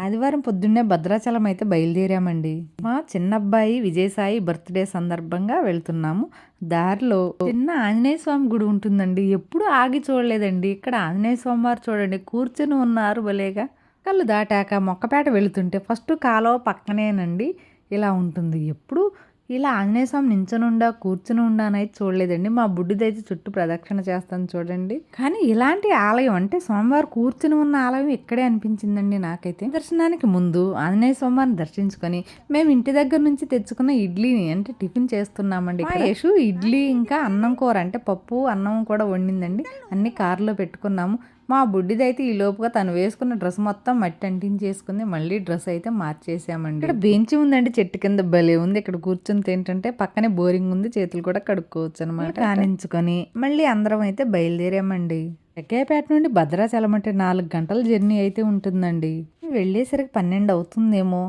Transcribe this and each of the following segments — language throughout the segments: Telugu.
ఆదివారం పొద్దున్నే భద్రాచలం అయితే బయలుదేరామండి. మా చిన్నబ్బాయి విజయసాయి బర్త్డే సందర్భంగా వెళ్తున్నాము. దారిలో చిన్న ఆంజనేయ స్వామి గుడి ఉంటుందండి. ఎప్పుడు ఆగి చూడలేదండి. ఇక్కడ ఆంజనేయ స్వామి వారు చూడండి. కూర్చొని ఉన్నారు భలేగా. కళ్ళు దాటాక మొక్కపేట వెళుతుంటే ఫస్ట్ కాలువ పక్కనేనండి. ఇలా ఉంటుంది. ఎప్పుడు ఇలా ఆంజనేయ స్వామి నించనుండా కూర్చుని ఉండానైతే చూడలేదండి. మా బుడ్డిదైతే చుట్టూ ప్రదక్షిణ చేస్తాను చూడండి. కానీ ఇలాంటి ఆలయం అంటే స్వామివారు కూర్చుని ఉన్న ఆలయం ఇక్కడే అనిపించిందండి నాకైతే. దర్శనానికి ముందు ఆంజనేయ స్వామివారిని దర్శించుకొని మేము ఇంటి దగ్గర నుంచి తెచ్చుకున్న ఇడ్లీని అంటే టిఫిన్ చేస్తున్నామండి యేషు ఇడ్లీ ఇంకా అన్నం కూర అంటే పప్పు అన్నం కూడా వండిందండి. అన్ని కారులో పెట్టుకున్నాము. మా బుడ్డిదైతే ఈ లోపుగా తను వేసుకున్న డ్రెస్ మొత్తం మట్టి అంటించేసుకుంది. మళ్ళీ డ్రెస్ అయితే మార్చేసామండి. ఇక్కడ బెంచ్ ఉందండి చెట్టు కింద భలే ఉంది. ఇక్కడ కూర్చుంది ఏంటంటే పక్కనే బోరింగ్ ఉంది. చేతులు కూడా కడుక్కోవచ్చు అనమాట కానించుకొని మళ్ళీ అందరం అయితే బయలుదేరామండి. ఎక్కేపేట నుండి భద్రాచలం అంటే నాలుగు గంటల జర్నీ అయితే ఉంటుందండి. వెళ్ళేసరికి పన్నెండు అవుతుందేమో.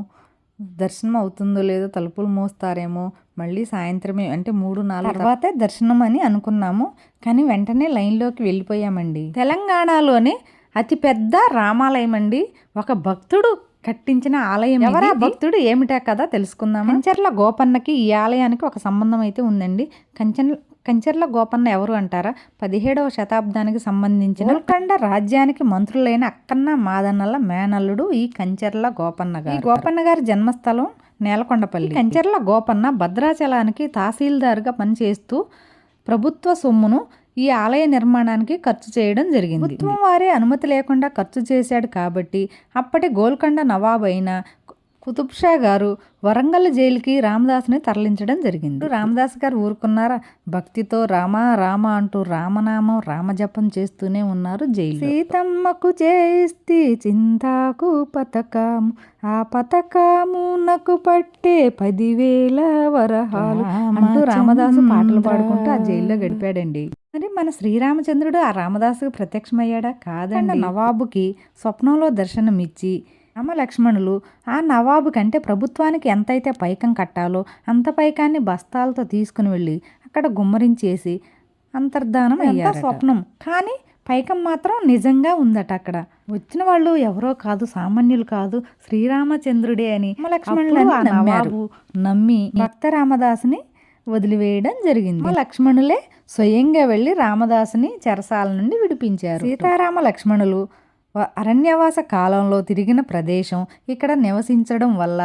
దర్శనం అవుతుందో లేదో తలుపులు మోస్తారేమో మళ్ళీ సాయంత్రమే అంటే మూడు నాలుగు తర్వాతే దర్శనం అని అనుకున్నాము. కానీ వెంటనే లైన్లోకి వెళ్ళిపోయామండి. తెలంగాణలోనే అతి పెద్ద రామాలయం అండి ఒక భక్తుడు కట్టించిన ఆలయం ఎవరా భక్తుడు? ఏమిటా కదా తెలుసుకుందాం కంచర్ల గోపన్నకి ఈ ఆలయానికి ఒక సంబంధం అయితే ఉందండి. కంచన్ కంచర్ల గోపన్న ఎవరు అంటారా? పదిహేడవ శతాబ్దానికి సంబంధించిన గోల్కొండ రాజ్యానికి మంత్రులైన అక్కన్న మాదన్నల మేనల్లుడు ఈ కంచర్ల గోపన్న గారు. ఈ గోపన్న గారి జన్మస్థలం నేలకొండపల్లి. కంచర్ల గోపన్న భద్రాచలానికి తహసీల్దార్గా పనిచేస్తూ ప్రభుత్వ సొమ్మును ఈ ఆలయ నిర్మాణానికి ఖర్చు చేయడం జరిగింది. ప్రభుత్వం వారే అనుమతి లేకుండా ఖర్చు చేశాడు కాబట్టి అప్పటి గోల్కొండ నవాబ్ అయిన కుతుబ్ షా గారు వరంగల్ జైలుకి రామదాస్ని తరలించడం జరిగింది. రామదాస్ గారు ఊరుకున్నారా? భక్తితో రామ రామ అంటూ రామనామం రామజపం చేస్తూనే ఉన్నారు జైలు సీతమ్మకు చేస్తే చింతాకు పథకము ఆ పథకమునకు పట్టే పదివేల వరహాలు అంటూ రామదాసు పాటలు పాడుకుంటూ ఆ జైల్లో గడిపాడండి. మరి మన శ్రీరామచంద్రుడు ఆ రామదాసుకు ప్రత్యక్షమయ్యాడా? కాదండి. నవాబుకి స్వప్నంలో దర్శనమిచ్చి రామ లక్ష్మణులు ఆ నవాబు కంటే ప్రభుత్వానికి ఎంతైతే పైకం కట్టాలో అంత పైకాన్ని బస్తాలతో తీసుకుని వెళ్ళి అక్కడ గుమ్మరించేసి అంతర్ధానం అయ్యారు స్వప్నం. కానీ పైకం మాత్రం నిజంగా ఉందట అక్కడ. వచ్చిన వాళ్ళు ఎవరో కాదు సామాన్యులు కాదు శ్రీరామచంద్రుడే అని లక్ష్మణులు నవాబు నమ్మి భక్త రామదాసుని వదిలివేయడం జరిగింది. లక్ష్మణులే స్వయంగా వెళ్ళి రామదాసుని చెరసాల నుండి విడిపించారు. సీతారామ లక్ష్మణులు అరణ్యవాస కాలంలో తిరిగిన ప్రదేశం ఇక్కడ నివసించడం వల్ల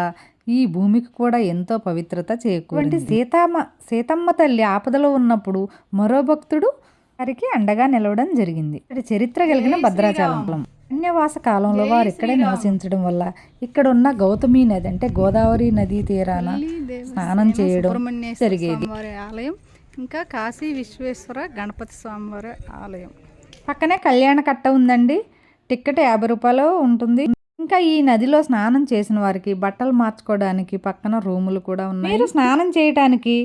ఈ భూమికి కూడా ఎంతో పవిత్రత చేకూరింది. సీతమ్మ సీతమ్మ తల్లి ఆపదలో ఉన్నప్పుడు మరో భక్తుడు వారికి అండగా నిలవడం జరిగింది. ఇక్కడ చరిత్ర కలిగిన భద్రాచలం అరణ్యవాస కాలంలో వారు ఇక్కడే నివసించడం వల్ల ఇక్కడ ఉన్న గౌతమి నది అంటే గోదావరి నదీ తీరాన స్నానం చేయడం జరిగేది. ఆలయం ఇంకా కాశీ విశ్వేశ్వర గణపతి స్వామివారి ఆలయం. పక్కనే కళ్యాణ కట్ట ఉందండి. టిక్కెట్ యాభై రూపాయలు ఉంటుంది. ఇంకా ఈ నదిలో స్నానం చేసిన వారికి బట్టలు మార్చుకోవడానికి పక్కన రూములు కూడా ఉన్నాయి. మీరు స్నానం చేయడానికి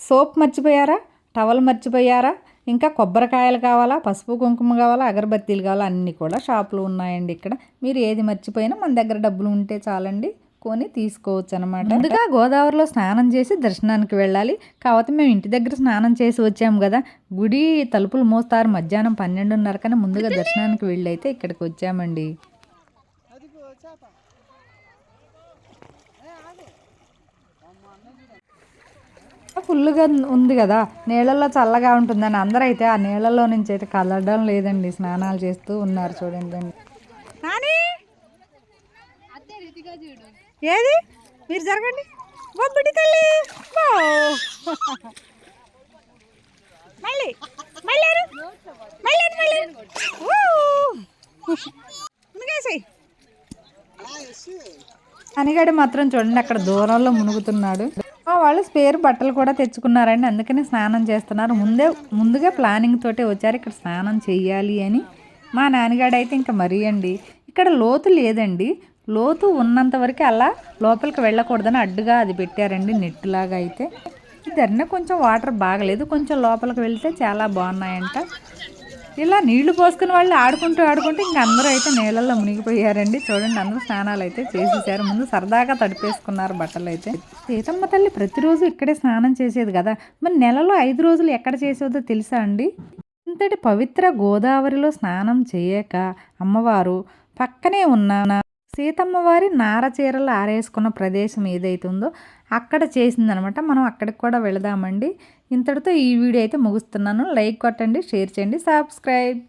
సోప్ మర్చిపోయారా? టవల్ మర్చిపోయారా? ఇంకా కొబ్బరికాయలు కావాలా? పసుపు కుంకుమ కావాలా? అగరబత్తీలు కావాలా? అన్నీ కూడా షాపులు ఉన్నాయండి ఇక్కడ. మీరు ఏది మర్చిపోయినా మన దగ్గర డబ్బులు ఉంటే చాలండి. కొని తీసుకోవచ్చు అనమాట ముందుగా గోదావరిలో స్నానం చేసి దర్శనానికి వెళ్ళాలి. కాకపోతే మేము ఇంటి దగ్గర స్నానం చేసి వచ్చాము కదా. గుడి తలుపులు మోస్తారు. మధ్యాహ్నం పన్నెండున్నర కన్నా ముందుగా దర్శనానికి వెళ్ళి అయితే ఇక్కడికి వచ్చామండి. ఫుల్గా ఉంది కదా. నీళ్ళల్లో చల్లగా ఉంటుందని అందరూ అయితే ఆ నీళ్ళలో నుంచి అయితే కలడం లేదండి. స్నానాలు చేస్తూ ఉన్నారు చూడండి. ఏది? మీరు జరగండి. బొబ్బిడి తల్లి. మళ్ళీ. మళ్ళీ మళ్ళీ మళ్ళీ అనిగాడు మాత్రం చూడండి అక్కడ దూరంలో మునుగుతున్నాడు. వాళ్ళు స్పేర్ బట్టలు కూడా తెచ్చుకున్నారండి అందుకనే స్నానం చేస్తున్నారు. ముందే ముందుగా ప్లానింగ్ తోటే వచ్చారు ఇక్కడ స్నానం చేయాలి అని. మా నాన్నగాడు అయితే ఇంకా మరీ అండి. ఇక్కడ లోతు లేదండి లోతు ఉన్నంత వరకు అలా లోపలికి వెళ్ళకూడదని అడ్డుగా అది పెట్టారండి నెట్ లాగా అయితే ధరణ కొంచెం వాటర్ బాగలేదు. కొంచెం లోపలికి వెళ్తే చాలా బాగున్నాయంట. ఇలా నీళ్ళు పోసుకుని వాళ్ళు ఆడుకుంటూ ఆడుకుంటూ ఇంక అందరూ అయితే నీళ్ళల్లో మునిగిపోయారండి. చూడండి అందరూ స్నానాలు అయితే చేసేసారు. ముందు సరదాగా తడిపేసుకున్నారు బట్టలు అయితే. సీతమ్మ తల్లి ప్రతిరోజు ఇక్కడే స్నానం చేసేది కదా. మరి నెలలో ఐదు రోజులు ఎక్కడ చేసేదో తెలుసా అండి? ఇంతటి పవిత్ర గోదావరిలో స్నానం చేయక అమ్మవారు పక్కనే ఉన్న సీతమ్మ వారి నార చీరలు ఆరేసుకున్న ప్రదేశం ఏదైతే ఉందో అక్కడ చేసిందనమాట. మనం అక్కడికి కూడా వెళదామండి. ఇంతటితో ఈ వీడియో అయితే ముగుస్తున్నాను. లైక్ కొట్టండి షేర్ చేయండి సబ్స్క్రైబ్.